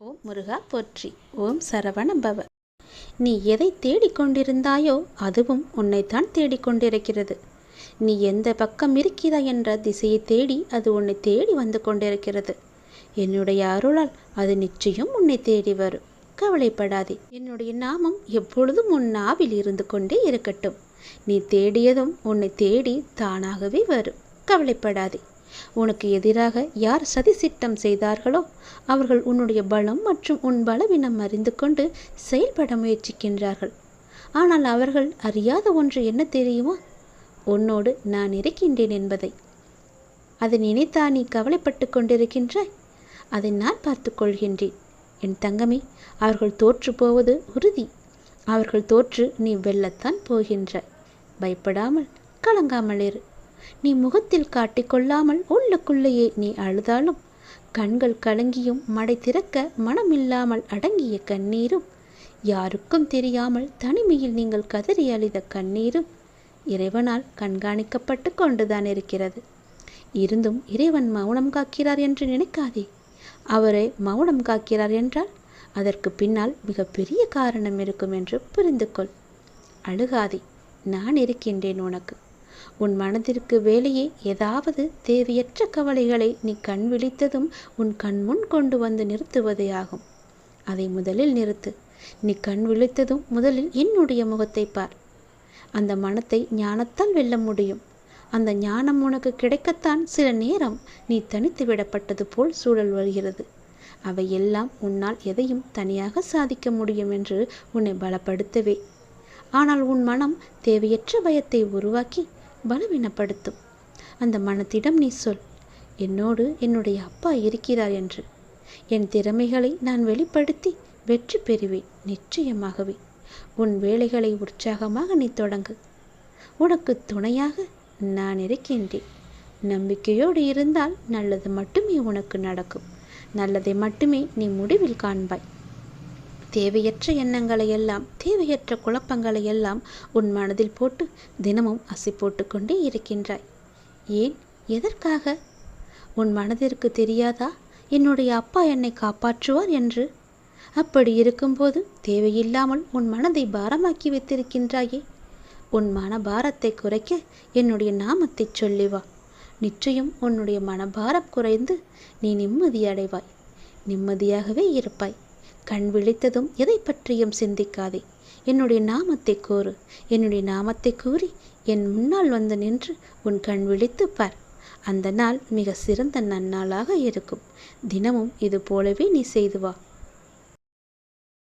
ஓம் முருகா போற்றி. ஓம் சரவண பவ நீ எதை தேடிக்கொண்டிருந்தாயோ அதுவும் உன்னைத்தான் தேடிக்கொண்டிருக்கிறது நீ எந்த பக்கம் இருக்கிறாய் என்ற திசையை தேடி அது உன்னை தேடி வந்து கொண்டிருக்கிறது. என்னுடைய அருளால் அது நிச்சயம் உன்னை தேடி வரும். கவலைப்படாதே. என்னுடைய நாமம் எப்பொழுதும் உன் நாவில் இருந்து கொண்டே இருக்கட்டும். நீ தேடியதும் உன்னை தேடி தானாகவே வரும். கவலைப்படாதே. உனக்கு எதிராக யார் சதி சிட்டம் செய்தார்களோ அவர்கள் உன்னுடைய பலம் மற்றும் உன் பலவீனம் அறிந்து கொண்டு செயல்பட முயற்சிக்கின்றார்கள். ஆனால் அவர்கள் அறியாத ஒன்று என்ன தெரியுமா? உன்னோடு நான் இருக்கின்றேன் என்பதை. அதை நினைத்தா நீ கவலைப்பட்டு கொண்டிருக்கின்றாய்? அதை நான் பார்த்து கொள்கின்றேன். என் தங்கமே அவர்கள் தோற்று போவது உறுதி. அவர்கள் தோற்று நீ வெல்லத்தான் போகின்றாய். பயப்படாமல் கலங்காமல் இரு. நீ முகத்தில் காட்டிக்கொள்ளாமல் உள்ளுக்குள்ளேயே நீ அழுதாலும் கண்கள் கலங்கியும் மடை திறக்க மனமில்லாமல் அடங்கிய கண்ணீரும் யாருக்கும் தெரியாமல் தனிமையில் நீங்கள் கதறி அழித கண்ணீரும் இறைவனால் கண்காணிக்கப்பட்டு கொண்டுதான் இருக்கிறது. இருந்தும் இறைவன் மௌனம் காக்கிறார் என்று நினைக்காதே. அவரை மௌனம் காக்கிறார் என்றால் அதற்கு பின்னால் மிகப்பெரிய காரணம் இருக்கும் என்று புரிந்து கொள் அழுகாதே நான் இருக்கின்றேன் உனக்கு. உன் மனதிற்கு வேலையே ஏதாவது தேவையற்ற கவலைகளை நீ கண் விழித்ததும் உன் கண் முன் கொண்டு வந்து நிறுத்துவதே ஆகும். அதை முதலில் நிறுத்து. நீ கண் விழித்ததும் முதலில் என்னுடைய முகத்தை பார். அந்த மனத்தை ஞானத்தால் வெல்ல முடியும். அந்த ஞானம் உனக்கு கிடைக்கத்தான் சில நேரம் நீ தனித்து விடப்பட்டது போல் சூழல் வருகிறது. அவை எல்லாம் உன்னால் எதையும் தனியாக சாதிக்க முடியும் என்று உன்னை பலப்படுத்தவே. ஆனால் உன் மனம் தேவையற்ற பயத்தை உருவாக்கி பலவீனப்படுத்தும். அந்த மனத்திடம் நீ சொல் என்னோடு என்னுடைய அப்பா இருக்கிறார் என்று. என் திறமைகளை நான் வெளிப்படுத்தி வெற்றி பெறுவேன் நிச்சயமாகவே. உன் வேலைகளை உற்சாகமாக நீ தொடங்கு. உனக்கு துணையாக நான் இருக்கின்றேன். நம்பிக்கையோடு இருந்தால் நல்லது மட்டுமே உனக்கு நடக்கும். நல்லதை மட்டுமே நீ முடிவில் காண்பாய். தேவையற்ற எண்ணங்களை எல்லாம் தேவையற்ற குழப்பங்களை எல்லாம் உன் மனதில் போட்டு தினமும் அசி போட்டுக்கொண்டே இருக்கின்றாய். ஏன்? எதற்காக? உன் மனதிற்கு தெரியாதா? என்னுடைய அப்பா என்னை காப்பாற்றுவார் என்று? அப்படி இருக்கும்போது தேவையில்லாமல் உன் மனதை பாரமாக்கி வைத்திருக்கின்றாயே. உன் மனபாரத்தை குறைக்க என்னுடைய நாமத்தை சொல்லி வா. நிச்சயம் உன்னுடைய மனபாரம் குறைந்து நீ நிம்மதியடைவாய் நிம்மதியாகவே இருப்பாய். கண் விழித்ததும் எதை பற்றியும் சிந்திக்காதே. என்னுடைய நாமத்தை கூறு. என்னுடைய நாமத்தை கூறி என் முன்னால் வந்து நின்று உன் கண் விழித்து பார். அந்த நாள் மிக சிறந்த நன்னாளாக இருக்கும். தினமும் இது போலவே நீ செய்து வா.